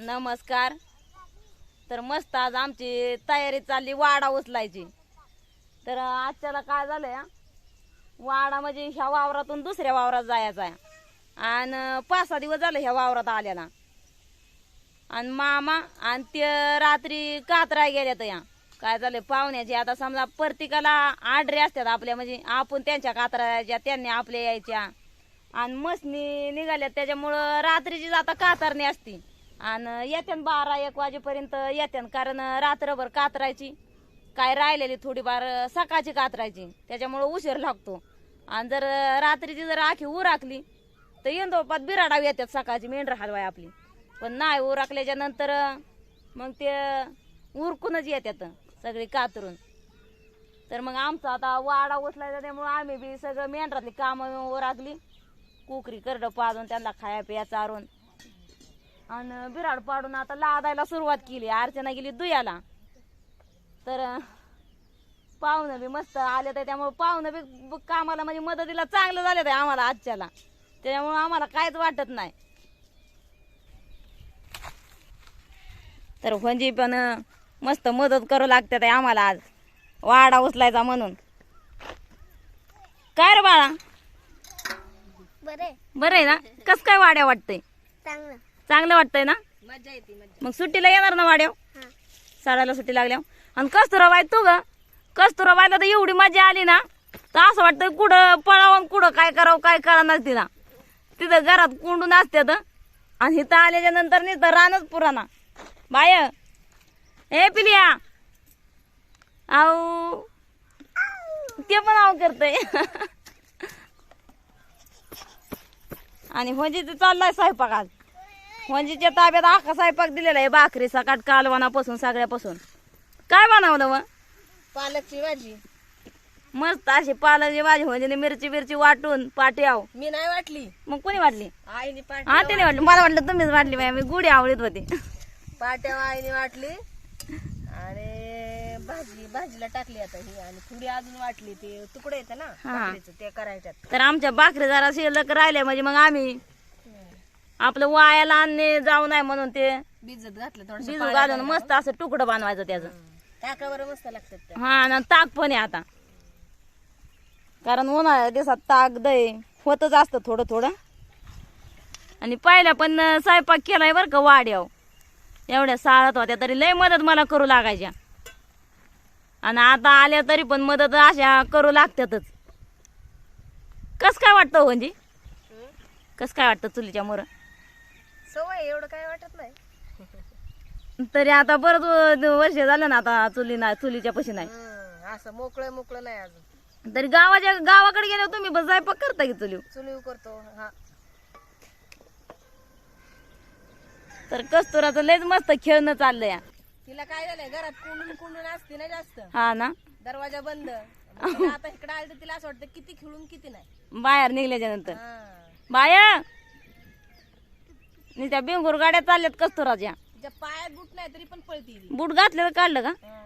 नमस्कार. तर मस्त आज आमची तयारी चालली वाडा उचलायची. तर आजच्याला काय झालंय वाडा म्हणजे ह्या वावरातून दुसऱ्या वावरात जायचा आहे. आणि पाच सहा दिवस झाले ह्या वावरात आल्याला आणि मामा आणि ते रात्री कातराय गेल्यात या. काय झालं पाहुण्याची आता समजा प्रत्येकाला आडरे असतात आपल्या म्हणजे आपण त्यांच्या कातरायच्या त्यांनी आपल्या यायच्या. आणि मसनी निघाल्यात त्याच्यामुळं रात्रीची आता कातरणी असती. आणि येत्यान बारा एक वाजेपर्यंत येत्यान कारण रात्रभर कातरायची. काय राहिलेली थोडीफार सकाळची कातरायची. त्याच्यामुळं उशीर लागतो. आणि जर रात्रीची जर आखी उराकली तर येंदोपात बिराडावी येतात सकाळची मेंढर हलवाय आपली. पण नाही उराकल्याच्या नंतर मग ते उरकूनच येतात सगळी कातरून. तर मग आमचा आता वाडा उचलायचा त्यामुळं आम्ही बी सगळं मेंढरातली कामं उराकली कुकरी करडं पाजून त्यांना खाया पिया चारून. आणि बिराड पाडून आता लादायला सुरुवात केली. अर्चना गेली दुयाला. तर पाहुणं बी मस्त आले तर त्यामुळे पाहुणं बी कामाला म्हणजे मदतीला चांगलं झालं आहे आम्हाला आजच्याला. त्याच्यामुळे आम्हाला काहीच वाटत नाही. तर म्हणजे पण मस्त मदत करू लागतात आहे आम्हाला आज. वाडा उचलायचा म्हणून. काय रे बाळा? बरे बरं ना? कस काय वाड्या वाटतंय? चांगलं. चांगलं वाटतंय ना? मजा येते मजा मग सुट्टीला येणार ना वाड्याव हा. साडाला सुट्टी लागल्या आणि कस्तुराबाई तू ग? कस्तुराबाईला तर एवढी मजा आली ना तर असं वाटतं कुठं पळावं कुठं काय करावं काय कळणार तिला. तिथं घरात कुंडून असत्यात आणि इथं आल्याच्यानंतर नुसतं रानच पुराणा. बाय ए पिलिया. आऊ. ते पण आव करतय. आणि म्हणजे ते चाललाय स्वयंपाक आज म्हणजे ताब्यात आखा स्वयंपाक दिलेला आहे भाकरी सकाट कालवणापासून सगळ्यापासून. काय बनवलं मग? पालकची भाजी. मस्त अशी पालाची भाजी म्हणजे मिरची मिरची वाटून पाटी आव मी नाही वाटली. मग कोणी वाटली? आईने पाट हा त्याने वाटली. मला वाटलं तुम्हीच वाटली बाई मी गुढी आवडीत होती. पाट्या आईने वाटली. आणि भाजी भाजीला टाकली आता ही आणि थोडी अजून वाटली ते तुकडे येते ना हा. भाकरीचं, ते करायच्यात. तर आमच्या भाकरी जरा शिल्लक राहिले म्हणजे मग आम्ही आपलं वायाला आणणे जाऊ नये म्हणून ते भिजत घातलं घालून मस्त असं तुकडं बनवायचं त्याचं. टाका बरं मस्त लागतात त्या. हा आणि ताक पण आहे आता. कारण उन्हाळ्या दिवसात ताक दही होतच असतं थोडं थोडं. आणि पहिल्या पण स्वयंपाक केलाय बरं का वाड्याव एवढ्या साळत होत्या तरी लय मदत मला करू लागायच्या. आणि आता आल्या तरी पण मदत अशा करू लागतातच. कस काय वाटतं हो म्हणजे? कस काय वाटतं चुलीच्या मोर सवय एवढं काय वाटत नाही. तरी आता बरंच व- वर्ष झालं ना आता चुली नाही चुलीच्या पशी नाही. हं, असं मोकळं मोकळं नाही अजून. तरी गावाच्या गावाकडे गेल्यावर तुम्ही बस स्वयंपाक करता की चुलीव चुलीव करतो हा. तर कस्तुराचं लयच मस्त खेळणं चाललंय. तिला काय झालंय घरात कुंडून कुंडून असते ना जास्त. हा ना. दरवाजा बंद. मग तिला आता इकडे आलं तर तिला असं वाटतं किती खेळून किती नाही. बाहेर निघल्याच्या नंतर. हा. बाया! नि त्या बिंगूर गाड्या चालल्यात कस्तुराच्या तिच्या पायात बुट नाही तरी पण पळती ती. बूट घातलेलं काढलं का? हा.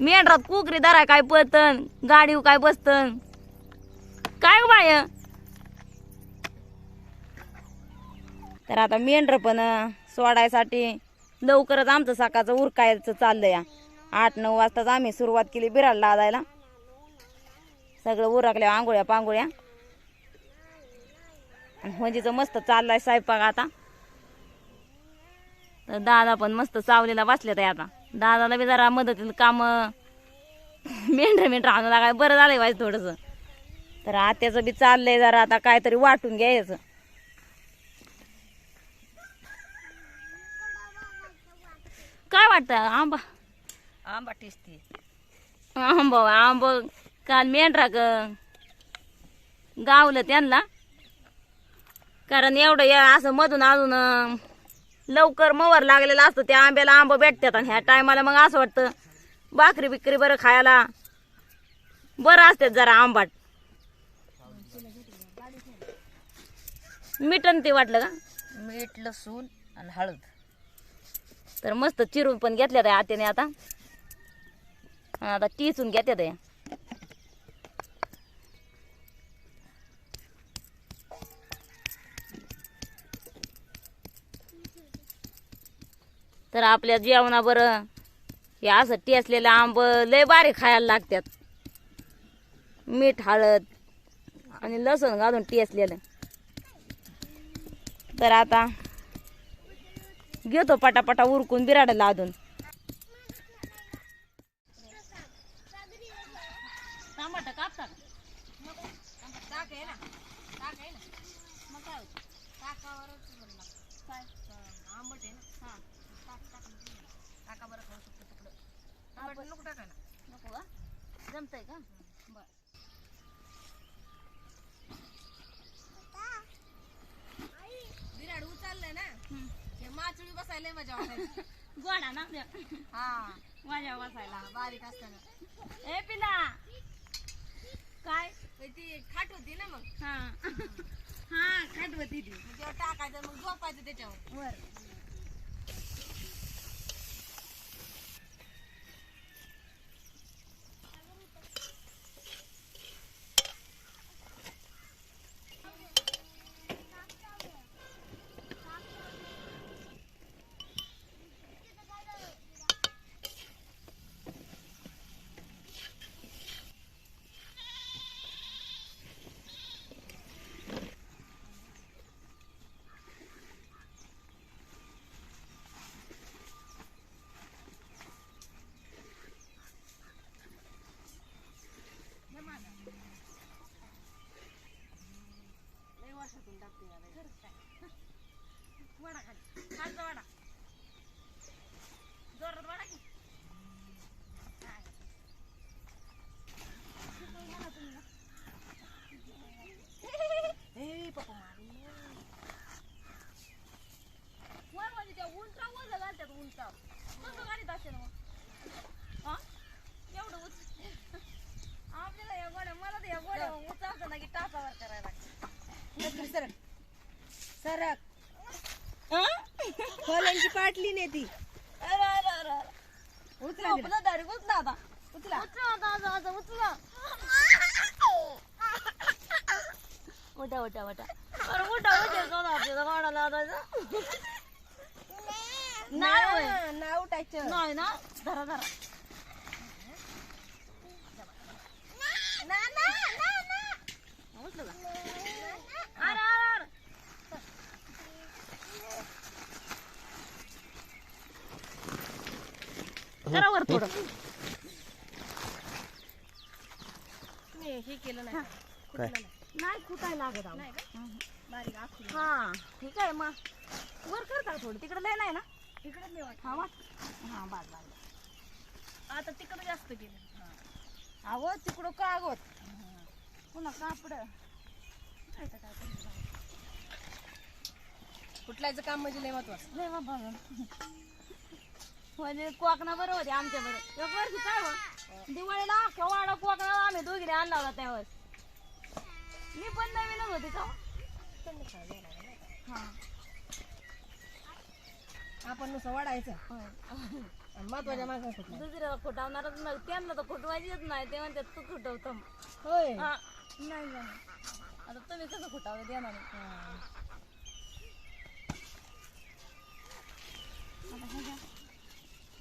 मेंढरात कुकरी धराय काय पळतन गाडीव काय बसतन? काय ग बाय? तर आता मेंढर पण अं, सोडायसाठी लवकरच आमचं सकाळचं उरकायचं चाललंय. आठ नऊ वाजताच आम्ही सुरुवात केली बिराड लादायला. सगळं उरकल्या आंघोळ्या पांघोळ्या. होंजीचं मस्त चाललाय स्वयंपाक आता. तर दादा पण मस्त सावलीला बसले ते आता. दादाला बी जरा मदतीला काम मेंढर मेंढर आणू लागाय बरं झालंय वाईज थोडस. तर आत्याचं बी चाललंय जरा आता काहीतरी वाटून घ्यायचं. काय वाटतं? आंबा. आंबा टेस्टी आंबा आंब. काल मेंढरा गावलं त्यांना. कारण एवढं या असं मधून अजून लवकर मवर लागलेलं असतं त्या आंब्याला आंब भेटतात आणि ह्या टायमाला मग असं वाटतं भाकरी बिकरी बरं खायला. बरं असतात जरा आंबाट. मिटन ते वाटलं का? मीठ लसूण आणि हळद. तर मस्त चिरून पण घेतल्यात आत्याने आता. आता टिचून घेत्यात आहे तर आपल्या जेवणाबर हे असं टेसलेलं आंब लय बारी खायला लागतात. मीठ हळद आणि लसूण घालून टेसलेलं. तर आता घेतो पटापटा उरकून बिराड लादून टमाटा कापता टाक आहे ना टाक आहे ना मग काय होतं टाकावरच म्हणलं काय अं, आंबट आहे ना हा टाक टाक टाका बरं खाऊ शकतो तिकडं आंबट नको टाकायला नको का जमतंय का बर विराड उचललंय ना? हे माचळी बसायला मजा वाटायची. गोडा ना हा. माझ्या बसायला. बारीक असताना. ए पिला काय? ती खाट होती ना मग? हा. हा खाटवती ती. मग तेव्हा टाकायचं मग झोपायचं त्याच्यावर. वर. वडा खाली खालचा वडा जोरात वडा की ए पप्पा मारी वर म्हणजे त्या उंचा वजा घालतात उंचा कसं घालीत असेल मग हा एवढं उच आपल्याला या गोड्या मला तर या गोड्या उचालतं ना की टाचावर करायला लागतं. सरक सरक हा? खोल्यांची पाटली नाही ती अरे अरे अरे अरे उचला. झोपलं डायरेक्ट उचला आता. उचला. उचला उचला. उठा उठा उठा. अरे आपल्याला गाडा लावायचा. नाही होय. ना, ना उठायचं. नाही ना? धरा धरा ना ना ना ना उचलं का? अरे अरे अरे जरा वर थोडं. तुम्ही हे केलं नाही. कुठलं नाही. नाही कुठाय लागत आहो. नाही का? बारीक आखून हा ठीक आहे मग. वर करता थोडं? तिकडे लय नाही ना? इकडे नाही वाटत. हा वाट हा बाज बाज आता तिकडे जास्त केलं. अहो तिकडं कागद पुन्हा कापड. कुठल्याचं काम म्हणजे लय महत्वाचं. लय बाबा म्हणजे कोकणा बरोबर होते आमच्या बरोबर. एक वर्षी काय हो? दिवाळीला अख्खा वाडा कोकणा आम्ही दोघीने आणला होता त्यावेळेस. मी पण नवीनच होती का हा? आपण नुसतं वाढायचं. होय. आणि महत्त्वाच्या माणसाचं कुठलं दुसऱ्याला खोटावणारच नाही. त्यांना तर खोटवायची येत नाही. ते म्हणतात तू खोटवतो होय. हा. नाही जाणार आता तुम्ही कसं खोटावलं देणार? नाही हा, घ्या.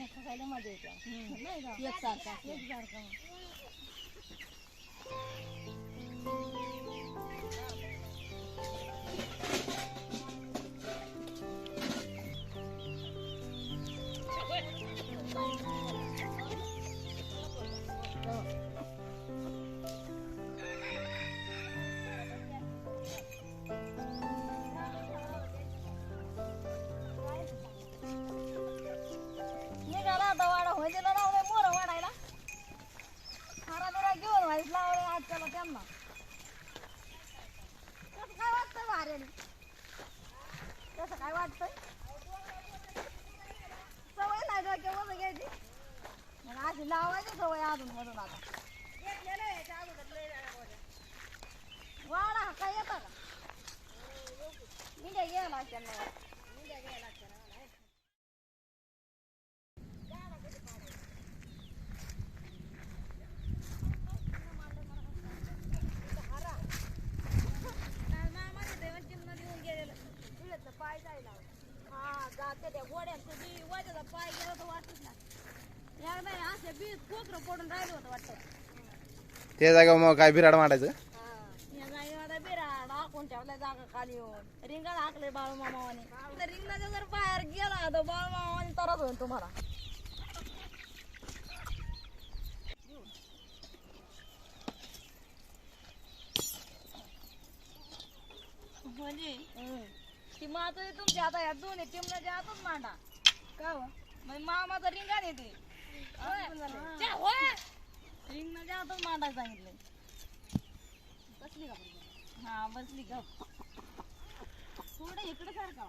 वा हा हा अजून दोघांना खायला मजा येते नाही का एकसारखा एकसारखं मग. निघाला यांना. कसं काय वाटतंय वाऱ्याने कसं काय वाटतंय? सवय नाही डोक्यावर घ्यायची. मग अशी लावायची सवय अजून मधून आता. वाडा काय येता? ना मिठ्या घ्यायला लागत्या ना. त्या जागेवर मग काय बिराड मांडायचं? या जागेवर बिराड आखून ठेवलाय जागा खाली येऊन रिंगण हाकले बाळू मामावाने त्या रिंगणाच्या जर बाहेर गेला तर बाळू मामावाने तरच होईल तुम्हाला म्हणजे ती माता तुमच्या आता या दोन्ही चिमण्याच्या हातच मांडा. का हो? म्हणजे मामाचं रिंगण येते रिंगणाच्या हातच मांडायला सांगितलंय बसली का? हा बसली का थोडं इकडे सारखा.